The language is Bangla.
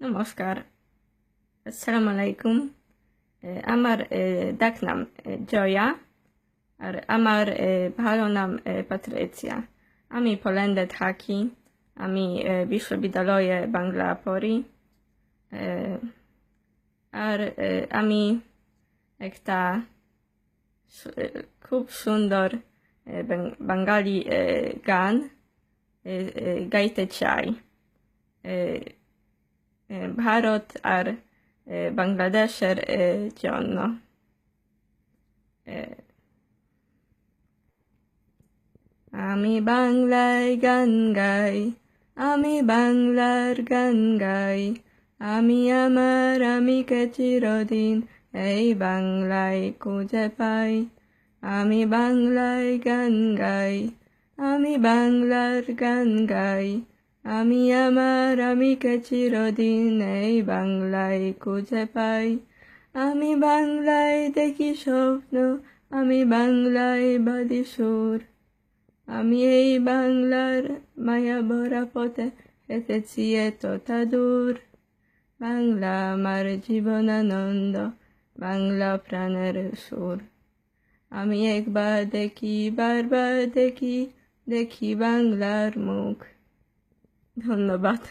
Namaskar. Assalamu alaikum. E, Amar e, Daknam e, Joya. Amar Pahalonam Patrycja. Ami Polendet Haki. Ami Bishop Bidaloje Bangla Pori. Ami Ekta Kub Sundor Bangali Gan Gajte Chai. Bharat আর বাংলাদেশের জন্য। আমি বাংলায় গান গাই, আমি বাংলার গান গাই, আমি আমার আমিকে চিরদিন এই বাংলায় খুঁজে পাই। আমি বাংলায় গান গাই, আমি বাংলার গান গাই আমি আমার আমিকে চিরদিন এই বাংলায় খুঁজে পাই। আমি বাংলায় দেখি স্বপ্ন, আমি বাংলায় বাদি সুর। আমি এই বাংলার মায়া ভরা পথে হেঁটেছি এতটা দূর। বাংলা আমার জীবনানন্দ, বাংলা প্রাণের সুর। আমি একবার দেখি, বারবার দেখি দেখি বাংলার মুখ। ধন্যবাদ